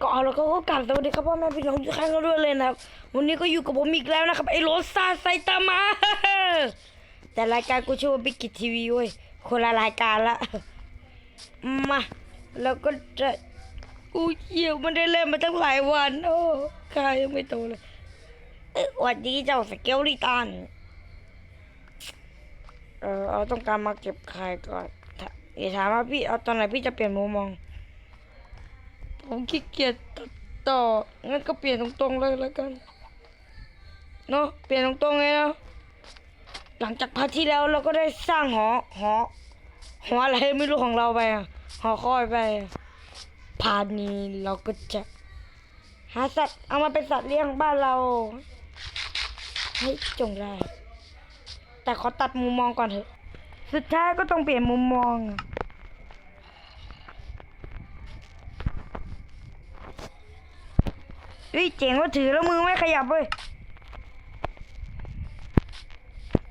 ก็เอาแล้วก็กลับสวัสดีครับพ่อแม่พี่น้องทุกท่านกันด้วยเลยนะครับ วันนี้ก็อยู่กับผมอีกแล้วนะครับไอ้โรซาไซตามะแต่รายการกูชื่อว่าบิ๊กิทีวีเว้ยคนละรายการละมาแล้วก็จะอุ้เหี้ยวมันได้เล่นมาตั้งหลายวัน โอ้กายยังไม่โตเลยวัสดีเจ้าสเกลลิตันเออเอาต้องการมาเก็บไข่ก่อนอย่าถามว่าพี่เอาตอนไหนพี่จะเปลี่ยนมุมมอง ผมขี้เกียจตัดต่อ งั้นก็เปลี่ยนตรงๆเลยแล้วกัน เนาะเปลี่ยนตรงๆเลยนะหลังจากพาร์ทที่แล้วเราก็ได้สร้างหอ หอ หออะไรไม่รู้ของเราไปอะหอคอยไป พาร์ทนี้เราก็จะหาสัตว์เอามาเป็นสัตว์เลี้ยงบ้านเรา ให้จงได้ แต่ขอตัดมุมมองก่อนเถอะ สุดท้ายก็ต้องเปลี่ยนมุมมองอะ เฮ้ยเจ๋งว่าถือแล้วมือไม่ขยับเว้ย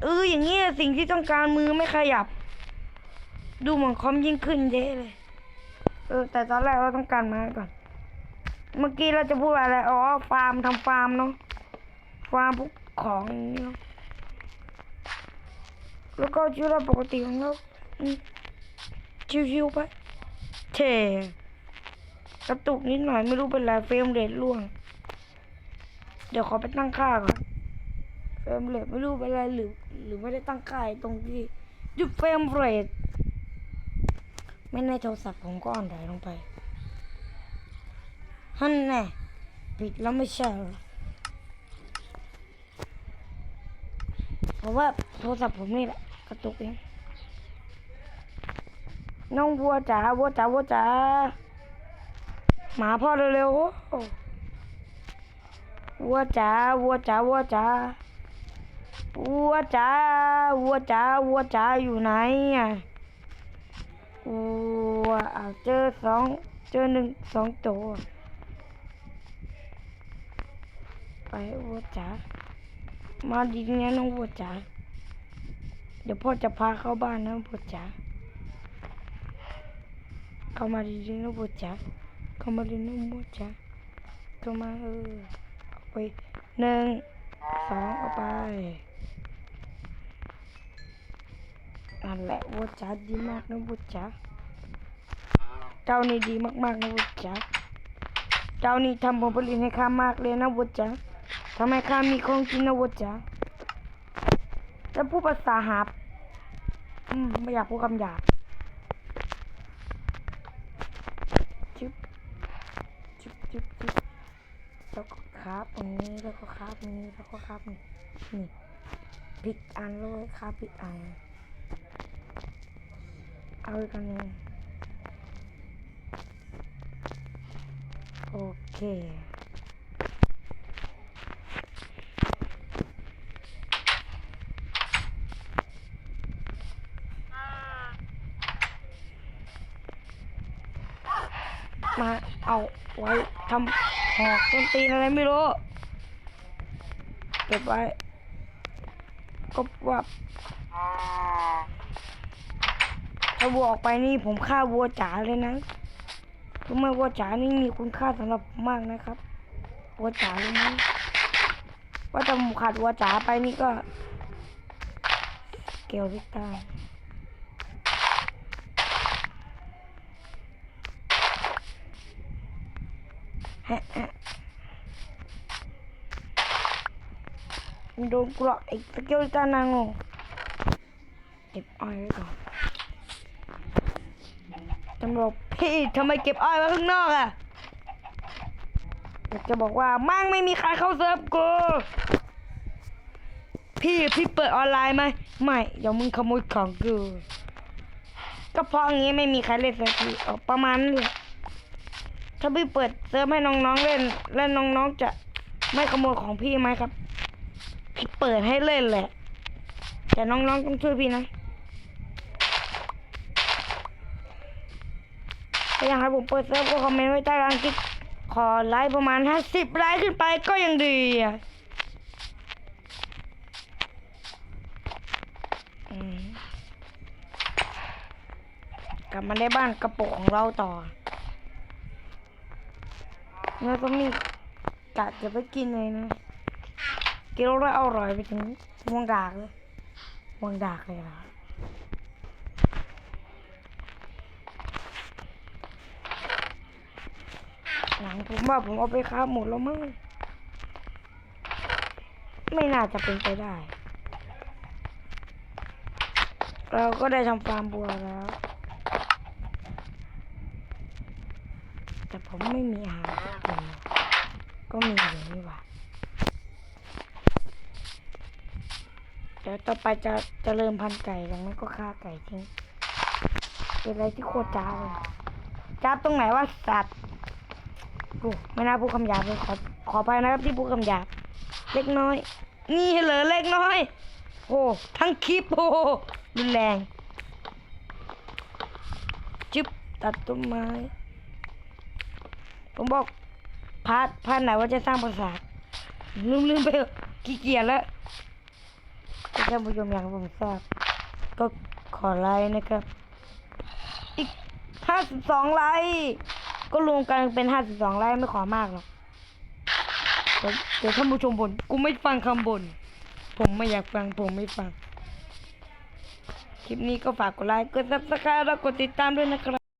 เอออย่างนี้อะสิ่งที่ต้องการมือไม่ขยับ ดูเหมือนคอมยิ่งขึ้นเยอะเลย เออ แต่ตอนแรกเราต้องการม้ก่อน เมื่อกี้เราจะพูดอะไรอ๋อฟาร์มทำฟาร์มเนาะฟาร์มพวกของเนาะแล้วก็ชีวิตเราปกติของเราชิวๆไปเท่กระตุกนิดหน่อยไม่รู้เป็นไรเฟรมเรทล่วง ดี๋ยวขอไปตั้งค่าก่อนเฟรมเรทไม่รู้เป็นไรหรือ หรือไม่ได้ตั้งค่าตรงที่หยุดเฟรมเรทไม่ในโทรศัพท์ผมก็อ่อนไหลลงไปฮั่นแน่ปิดแล้วไม่ใช่เหรอเพราะว่าโทรศัพท์ผมนี่แหละกระตุกเองน้องวัวจ๋าวัวจ๋าวัวจ๋าหมาพ่อเร็วๆ วัวจ๋าวัวจ๋าวัวจ๋าวัวจ๋าวัวจ๋าวัวจ๋าอยู่ไหนอะวัวอะเจอสองเจอหนึ่งสองตัวไปวัวจ๋ามาดีนะน้องวัวจ๋าเดี๋ยวพ่อจะพาเข้าบ้านนะวัวจ๋าเข้ามาดีๆนะวัวจ๋าเข้ามาดีๆนะวัวจ๋าเข้ามาเออ ไปหนึ่งสองเอาไปนั่นแหละวัวจ๋าดีมากนะวัวจ๋าเจ้านี่ดีมากๆนะวัวจ๋าเจ้านี่ทำผลผลิตให้ข้ามากเลยนะวัวจ๋าทำให้ข้ามีของกินนะวัวจ๋าจะพูดภาษาหาบอืมไม่อยากพูดคำหยาบจุ๊บจุ๊บจุ๊บจุ๊บ ตรงนี้แล้วก็คราบตรงนี้แล้วก็คราบนี่นี่พลิกอันเลยคราบพลิกอันเอาอีกอันหนึงโอเคมาเอาไว้ทำหอกต้นตีนอะไรไม่รู้ เก็บไว้ก็ว่าถ้าวัวออกไปนี่ผมฆ่าวัวจ๋าเลยนะเพราะเมื่อวัวจ๋านี่มีคุณค่าสำหรับผมมากนะครับวัวจ๋าเลยนะว่าจะผมขาดวัวจ๋าไปนี่ก็ เกี่ยวพิตาแฮะแฮะ โดนกรอกอีกสกิลตานางงเก็บอ้อยไว้ก่อนตำรวจพี่ทำไมเก็บอ้อยไว้ข้างนอกอะอยากจะบอกว่ามั่งไม่มีใครเข้าเซิร์ฟกูพี่พี่เปิดออนไลน์ไหมไม่เดี๋ยวมึงขโมยของกูก็เพราะอย่างงี้ไม่มีใครเล่นสักทีออประมาณนั้ถ้าพี่เปิดเซิร์ฟให้น้องๆเล่น แล้วน้องๆจะไม่ขโมยของพี่ไหมครับ ปิดให้เล่นแหละ แต่น้องๆต้องช่วยพี่นะถ้าอยากให้ผมเปิดเซิร์ฟก็คอมเมนต์ไว้ใต้ล่างคลิปขอไลค์ประมาณห้าสิบไลค์ขึ้นไปก็ยังดีอะกลับมาได้บ้านกระปุกของเราต่อเนื้อต้มนี่กะจะไปกินเลยนะ กินแล้วอร่อยไปถึงม่วงดากเลยม่วงดากเลยนะหนังผมว่าผมเอาไปค้าหมดแล้วมั้งไม่น่าจะเป็นไปได้ เราก็ได้ทำฟาร์มบัวแล้ว แต่ผมไม่มีอาหารกินก็มีอยู่นี่หว่า ดี๋ยวต่อไปจะจะเริ่มพันไก่ดังนั้นก็ฆ่าไก่ทิ้งเป็นอะไรที่โคตรจ้าเลยจ้าตรงไหนวะสัตว์กูไม่น่าพูดคำหยาบเลยขอขอไปนะครับที่พูดคำหยาบเล็กน้อย นี่เหรอเล็กน้อย โอ้ทั้งคลิปโอ้รุนแรงจึบตัดต้นไม้ผมบอกพาร์ทพาร์ทไหนว่าจะสร้างปราสาทลืมลืมไปขี้เกียจแล้ว ถ้าท่านผู้ชมอยากให้ผมทราบก็ขอไลค์นะครับ อีกห้าสิบสองไลค์ก็รวมกันเป็นห้าสิบสองไลค์ไม่ขอมากหรอกเดี๋ยวท่านผู้ชมบ่นกูไม่ฟังคำบ่นผมไม่อยากฟังผมไม่ฟัง คลิปนี้ก็ฝากกดไลค์กดซับสไครต์แล้วกดติดตามด้วยนะครับ